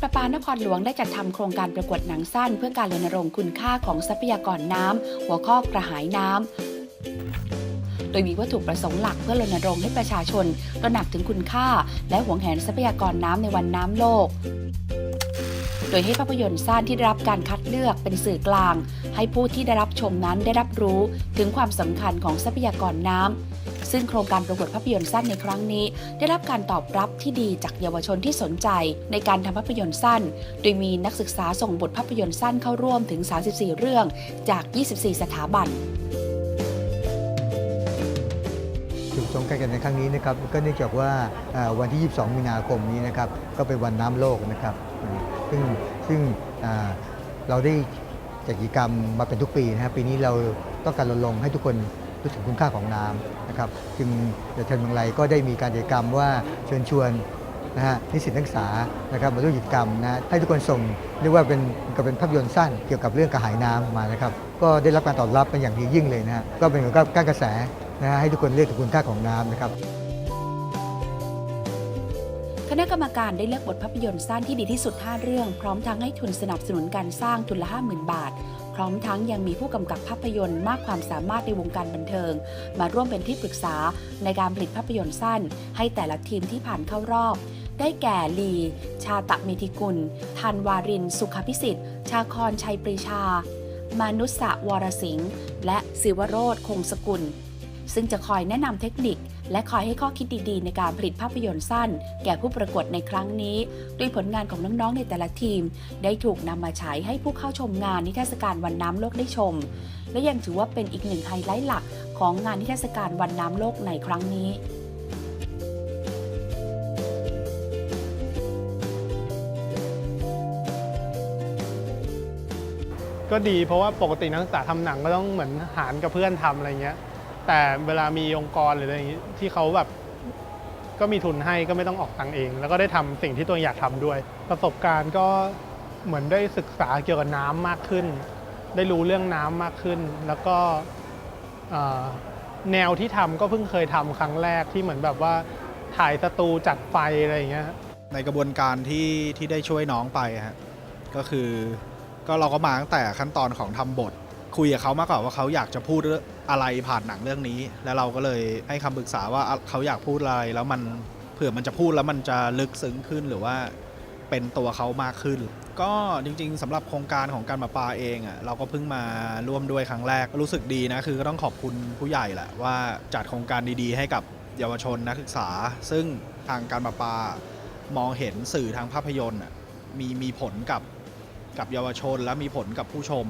ประปานครหลวงได้จัดทำโครงการประกวดหนังสั้น เพื่อการรณรงค์คุณค่าของทรัพยากรน้ำหัวข้อกระหายน้ำโดยมีวัตถุประสงค์หลักเพื่อรณรงค์ให้ประชาชนตระหนักถึงคุณค่า และหวงแหนทรัพยากรน้ำในวันน้ำโลก โดยให้ภาพยนตร์สั้นที่ได้รับการคัดเลือกเป็นสื่อกลาง ให้ผู้ที่ได้รับชมนั้นได้รับรู้ถึงความสำคัญของทรัพยากรน้ำ ซึ่งโครงการประกวดภาพยนตร์สั้นในครั้งนี้ ได้รับการตอบรับที่ดีจากเยาวชนที่สนใจ ในการทำภาพยนตร์สั้น โดยมีนักศึกษาส่งบทภาพยนตร์สั้นเข้าร่วมถึง 34 เรื่องจาก 24 สถาบันจุดสงการกันในครั้งนี้นะครับก็เนื่องจากว่าวันที่ 22 มีนาคมนี้นะครับก็เป็นวันน้ำโลกนะครับ ซึ่งซึ่งเราได้จัดกิจกรรมมาเป็นทุกปีนะครับปีนี้เราต้องการรณรงค์ให้ทุกคน รู้ถึงคุณค่าของน้ำนะครับจึงเดอะเทนเมืองไรก็ได้มีการกิจกรรมว่าเชิญชวนนะฮะนิสิตนักศึกษานะครับมาร่วมกิจกรรมนะให้ทุกคนส่งเรียกว่าเป็นก็เป็นภาพยนตร์สั้นเกี่ยวกับเรื่องกระหายน้ำมานะครับก็ได้รับการตอบรับเป็นอย่างดียิ่งเลยนะฮะก็เป็นเหมือนกับการกระแสนะฮะให้ทุกคนเรียกถึงคุณค่าของน้ำนะครับคณะกรรมการได้เลือกบทภาพยนตร์สั้นที่ดีที่สุด 5 เรื่อง พร้อมทั้งให้ทุนสนับสนุนการสร้างทุนละ 50,000 บาท พร้อมทั้งยังมีผู้กำกับภาพยนตร์มากความสามารถในวงการบันเทิง มาร่วมเป็นที่ปรึกษาในการผลิตภาพยนตร์สั้น ให้แต่ละทีมที่ผ่านเข้ารอบ ได้แก่ลี ชาตะเมธิกุลธันวาริน สุขพิสิทธิ์ ชาคอนชัยปรีชา มานุสะวรสิงห์ และศิวโรธคงสกุล ซึ่งจะคอยแนะนำเทคนิค และคอยให้ข้อคิดดีๆ ในการผลิตภาพยนตร์สั้น แก่ผู้ประกวดในครั้งนี้ โดยผลงานของน้องๆในแต่ละทีม ได้ถูกนำมาฉายให้ผู้เข้าชมงานนิทรรศการวันน้ำโลกได้ชม และยังถือว่าเป็นอีกหนึ่งไฮไลท์หลักของงานนิทรรศการวันน้ำโลกในครั้งนี้ก็ดีเพราะว่าปกตินักศึกษาทำหนังก็ต้องเหมือนหารกับเพื่อนทำอะไรเงี้ย แต่เวลามีองค์กรหรืออะไรอย่างงี้ที่เขาแบบก็มีทุนให้ก็ไม่ต้องออกตังค์เอง แล้วก็ได้ทำสิ่งที่ตัวเองอยากทำด้วย ประสบการณ์ก็เหมือนได้ศึกษาเกี่ยวกับน้ำมากขึ้น ได้รู้เรื่องน้ำมากขึ้น แล้วก็แนวที่ทำก็เพิ่งเคยทำครั้งแรกที่เหมือนแบบว่าถ่ายสตูจัดไฟอะไรอย่างเงี้ยในกระบวนการที่ที่ได้ช่วยน้องไปฮะก็คือก็เราก็มาตั้งแต่ขั้นตอนของทำบท คุยกับเขามากกว่าว่าเขาอยากจะพูดอะไรผ่านหนังเรื่องนี้ แล้วเราก็เลยให้คำปรึกษาว่าเขาอยากพูดอะไรแล้วมันเผื่อมันจะพูดแล้วมันจะลึกซึ้งขึ้นหรือว่าเป็นตัวเขามากขึ้น ก็จริง ๆสำหรับโครงการของการมาปาเองอะเราก็เพิ่งมาร่วมด้วยครั้งแรกรู้สึกดีนะคือก็ต้องขอบคุณผู้ใหญ่แหละว่าจัดโครงการดีๆ ให้กับเยาวชนนักศึกษา ซึ่งทางการมาปามองเห็นสื่อทางภาพยนตร์มีมีผลกับกับเยาวชนและมีผลกับผู้ชม